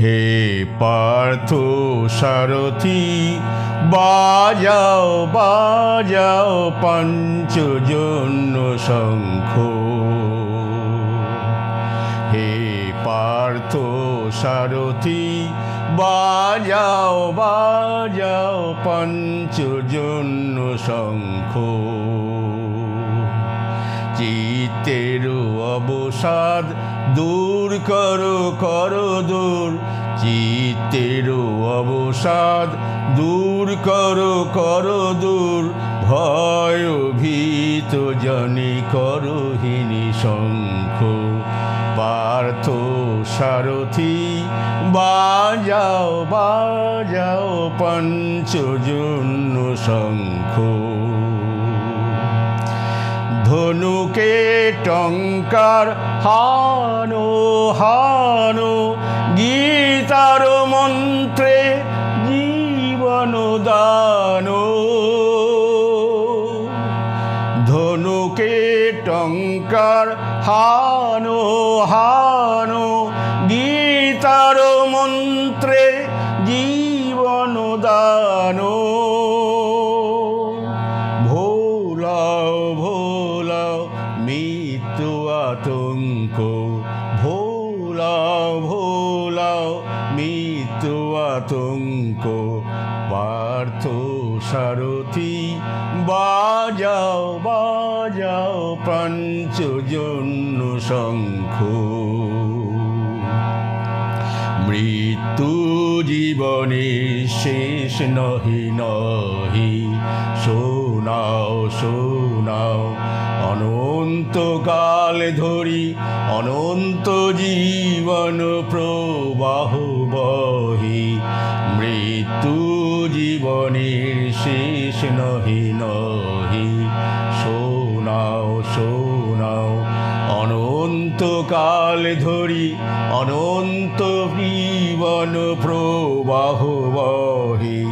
হে পার্থ সারথি, বাজাও বাজাও পঞ্চজন্য শঙ্খ। হে পার্থ সারথি, বাজাও বাজাও পঞ্চজন্য শঙ্খ। চিত্তের অবসাদ দূর করো করো দূর। চিত্তের অবসাদ, দূর করো করো দূর। ভয় ভীত জনে করহিনী শঙ্খ। পার্থ সারথি, বাজাও বাজাও পঞ্চজন্য শঙ্খ। ধনুকে টঙ্কার হানো হানো, গীতার মন্ত্রে জীবন দানো। ধনুকে টঙ্কার হানো হানো, গীতার মন্ত্রে জীবন দানো। মৃত্যু আতঙ্ক পার্থ সারথি। বাজাও বাজাও পঞ্চজন্য শঙ্খ মৃত্যু জীবনের শেষ নহি নহি। শোনাও। শোনাও অনন্তকাল ধরি অনন্ত জীবন প্রবাহ বহি। মৃত্যু জীবনের শেষ নহি নহি। শোনাও শোনাও। অনন্তকাল ধরি অনন্ত জীবন প্রবাহ বহে।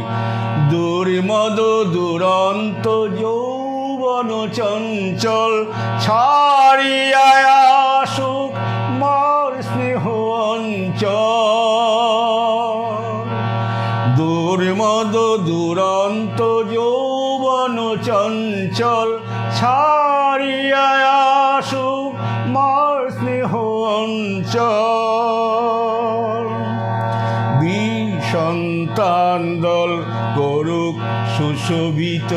দুর্মদ দুরন্ত যৌবন চঞ্চল, ছাড়িয়া আসুক মার স্নেহ অঞ্চল। দুর্মদ দুরন্ত যৌবন চঞ্চল, ছাড়িয়া আসু মার স্নেহ অঞ্চল। সন্তান দল করুক সুশোভিত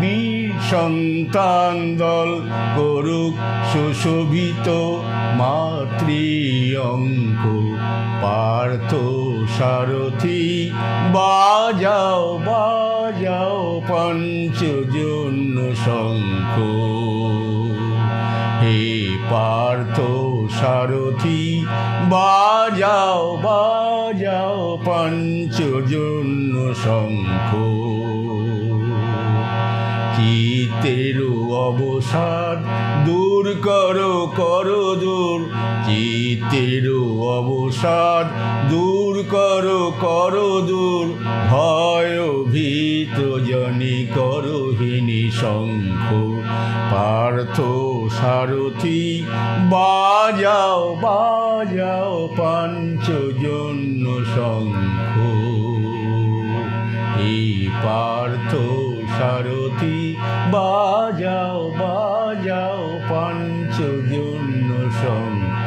বীর সন্তান দল করুক সুশোভিত মাতৃ অঙ্ক। পার্থ সারথি, বাজাও বাজাও পঞ্চজন্য শঙ্খ হে পার্থ সারথি, বাজাও বাজাও পঞ্চজন্য শঙ্খ চিত্তের অবসাদ দূর করো করো দূর। চিত্তের অবসাদ দূর করো করো দূর। ভয় ভীত জনি করহিনী শঙ্খ। পার্থ সারথি, বাজাও বাজাও পঞ্চজন্য শঙ্খ। এই পার্থ সারথি পাঞ্চজন্য সঙ্গ